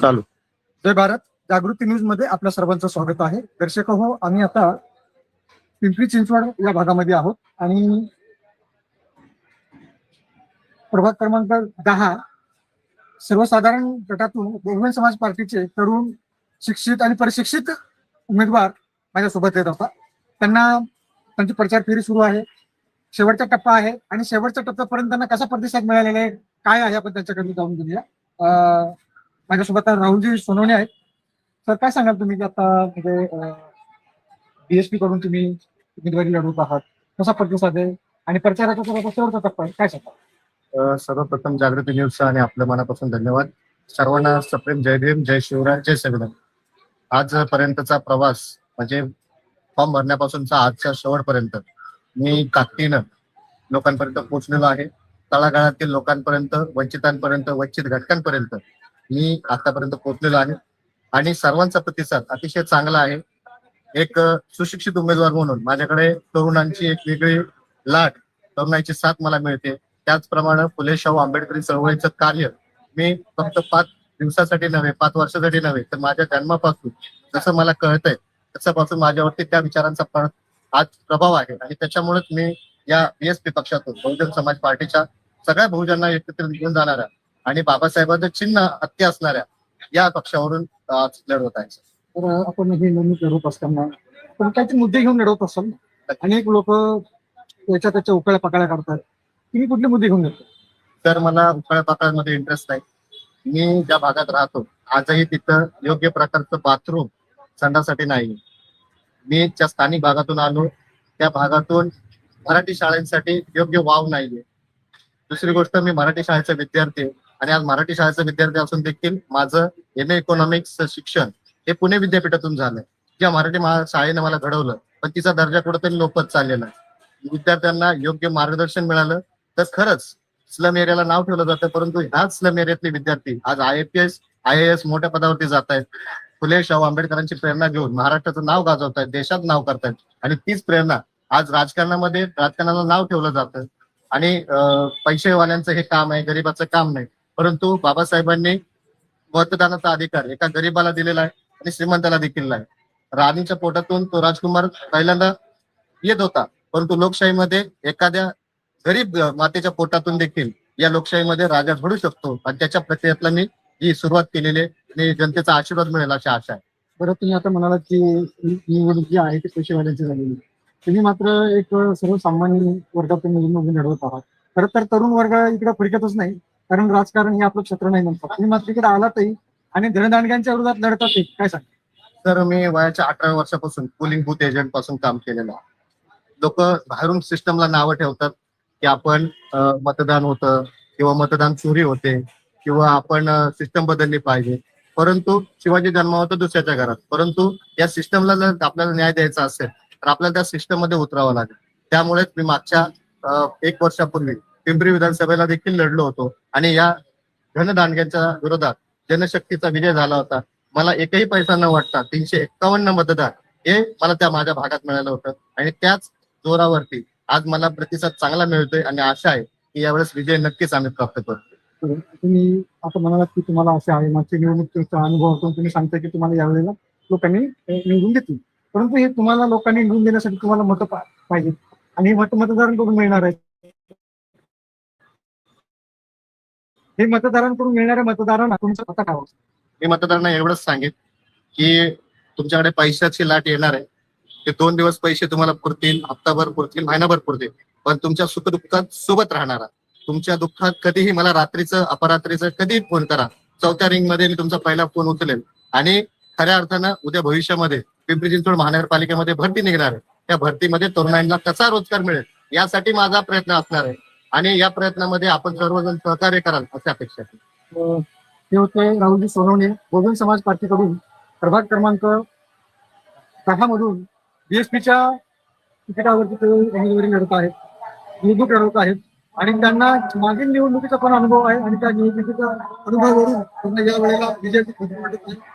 चालू. जय भारत. जागृती न्यूजमध्ये आपल्या सर्वांचं स्वागत आहे. दर्शक हो आम्ही आता पिंपरी चिंचवड या भागामध्ये आहोत आणि प्रभाग क्रमांक दहा सर्वसाधारण गटातून बहुजन समाज पार्टीचे तरुण शिक्षित आणि प्रशिक्षित उमेदवार माझ्यासोबत येत होता. त्यांना त्यांची प्रचार फेरी सुरू आहे. शेवटचा टप्पा आहे आणि शेवटच्या टप्प्यापर्यंत त्यांना कसा प्रतिसाद मिळालेला आहे काय आहे आपण त्यांच्याकडे जाऊन घेऊया. माझ्यासोबत राहुलजी सोनवणे आहेत. तर काय सांगाल तुम्ही की आता म्हणजे बीएसपी कडून तुम्ही उमेदवारी लढवत आहात. कसा प्रतिसाद आहे? आणि प्रचाराचा शेवटचा टप्पा आहे. काय सांगा सर्वप्रथम जागृती न्यूज आणि आपल्या मनापासून धन्यवाद. सर्वांना सप्रेम जय भीम जय शिवराय जय संविधान. आजपर्यंतचा प्रवास म्हणजे फॉर्म भरण्यापासूनचा आजच्या शेवटपर्यंत मी काकतीनं लोकांपर्यंत पोहोचलेलो आहे. तळागाळातील लोकांपर्यंत वंचितांपर्यंत वंचित घटकांपर्यंत मी आतापर्यंत पोहोचलेलो आहे. आणि सर्वांचा प्रतिसाद अतिशय चांगला आहे. एक सुशिक्षित उमेदवार म्हणून माझ्याकडे तरुणांची एक वेगळी लाट तरुणांची साथ मला मिळते. त्याचप्रमाणे फुले शाहू आंबेडकरी चळवळीचं कार्य मी फक्त पाच दिवसासाठी नव्हे पाच वर्षासाठी नव्हे तर माझ्या जन्मापासून जसं मला कळतंय तसापासून माझ्यावरती त्या विचारांचा पण आज प्रभाव आहे. आणि त्याच्यामुळेच मी या बीएसपी पक्षातून बहुजन समाज पार्टीच्या सगळ्या बहुजनांना एकत्रित घेऊन जाणाऱ्या आणि बाबासाहेबांचं चिन्ह हत्ती असणाऱ्या या पक्षावरून आज लढवत आहे तर आपण ही निवडणूक लढवत असताना पण काहीतरी मुद्दे घेऊन लढवत असाल अनेक लोक याच्या त्याच्या उकळ्या पकड्या काढतात. तुम्ही कुठले मुद्दे घेऊन येतो तर मला उकळ्या पाकळ्यामध्ये इंटरेस्ट नाही. मी ज्या भागात राहतो आजही तिथं योग्य प्रकारचं बाथरूम संडासाठी नाही. मी ज्या स्थानिक भागातून आलो त्या भागातून मराठी शाळांसाठी योग्य वाव नाहीये. दुसरी गोष्ट मी मराठी शाळेचा विद्यार्थी आहे. आणि आज मराठी शाळेचा विद्यार्थी असून देखील माझं एम ए इकॉनॉमिक्स शिक्षण हे पुणे विद्यापीठातून झालं ज्या मराठी शाळेने मला घडवलं पण तिचा दर्जा कुठेतरी लोपत चाललेला आहे. विद्यार्थ्यांना योग्य मार्गदर्शन मिळालं तर खरंच स्लम एरियाला नाव ठेवलं जातं परंतु ह्याच स्लम एरियातले विद्यार्थी आज I P S I S मोठ्या पदावरती जात आहेत. फुले शाहू आंबेडकरांची प्रेरणा घेऊन महाराष्ट्राचं नाव गाजवत आहेत देशात नाव करतायत आणि तीच प्रेरणा आज राजकारणामध्ये राजकारणाला नाव ठेवलं जातं. आणि पैसेवाल्यांचं हे काम आहे गरीबाचं काम नाही. परंतु बाबासाहेबांनी मतदानाचा अधिकार एका गरीबाला दिलेला आहे आणि श्रीमंताला देखील आहे राणीच्या पोटातून तो राजकुमार पहिल्यांदा येत होता परंतु लोकशाहीमध्ये एखाद्या गरीब मातेच्या पोटातून देखील या लोकशाहीमध्ये राजा घडू शकतो. आणि त्याच्या प्रक्रियेतला मी ही सुरुवात केलेली आहे आणि जनतेचा आशीर्वाद मिळेल अशी आशा आहे. बरं तुम्ही आता म्हणालात की निवडणूक जी आहे ती पैसेवाल्यांची झालेली तुम्ही मात्र एक सर्वसामान्य वर्गातून निवडणूक लढवत आहात. खरं तर तरुण वर्ग इकडे फडकतच नाही. कारण राजकारण हे आपलं क्षेत्र नाही म्हणतात. तुम्ही मात्र आलातही आणि धनदांडग्यांच्या विरोधात लढतात काय सांग तर मी वयाच्या अठरा वर्षापासून पोलिंग बूथ एजंटपासून काम केलेलं आहे. लोक बाहेरून सिस्टमला नावं ठेवतात की आपण मतदान होतं किंवा मतदान चोरी होते किंवा आपण सिस्टम बदलली पाहिजे. परंतु शिवाजी जन्म होता दुसऱ्याच्या घरात. परंतु या सिस्टमला जर आपल्याला न्याय द्यायचा असेल तर आपल्याला त्या सिस्टममध्ये उतरावं लागेल. त्यामुळेच मी मागच्या एक वर्षापूर्वी पिंपरी विधानसभेला देखील लढलो होतो. आणि या धनदांडग्यांच्या विरोधात जनशक्तीचा विजय झाला होता. मला एकही पैसा न वाटता तीनशे एक्कावन्न मतदार हे मला त्या माझ्या भागात मिळालं होतं. आणि त्याच जोरावरती आज मला प्रतिसाद चांगला मिळतोय आणि आशा आहे की यावेळेस विजय नक्कीच आम्ही प्राप्त करतो तुम्ही असं म्हणालात की तुम्हाला असे आहे. मागच्या अनुभव होतो तुम्ही सांगता की तुम्हाला यावेळेला लोकांनी निवडून घेतली. परंतु हे तुम्हाला लोकांनी निवडून देण्यासाठी तुम्हाला मतं पा- पाहिजे आणि हे मत मतदारांकडून मिळणार आहेत. हे मतदारांकडून मिळणाऱ्या मतदारांना तुमचं पता काय मी मतदारांना एवढंच सांगेन की तुमच्याकडे पैशाची लाट येणार आहे. ते दोन दिवस पैसे तुम्हाला पुरतील हप्ताभर पुरतील महिनाभर पुरतील. पण तुमच्या सुखदुःखात सोबत राहणार तुमच्या दुःखात कधीही मला रात्रीचं अपरात्रीचं कधी फोन करा. चौथ्या रिंगमध्ये मी तुमचा पहिला फोन उचलेल. आणि खऱ्या अर्थानं उद्या भविष्यामध्ये पिंपरी चिंचवड महानगरपालिकेमध्ये भरती निघणार आहे. त्या भरतीमध्ये तरुणांना कसा रोजगार मिळेल? यासाठी माझा प्रयत्न असणार आहे. आणि या प्रयत्नामध्ये आपण सर्वजण सहकार्य कराल अशी अपेक्षा आहे हे होते राहुलजी सोनवणे. बहुजन समाज पार्टीकडून प्रभाग क्रमांक सहा मधून बीएसपीच्या तिकिटावरती ते उमेदवारी लढत आहेत. निवडणूक लढवत आहेत. आणि त्यांना मागील निवडणुकीचा पण अनुभव आहे आणि त्या निवडणुकीच्या अनुभवावरून त्यांना या वेळेला विजयाची वाटत आहे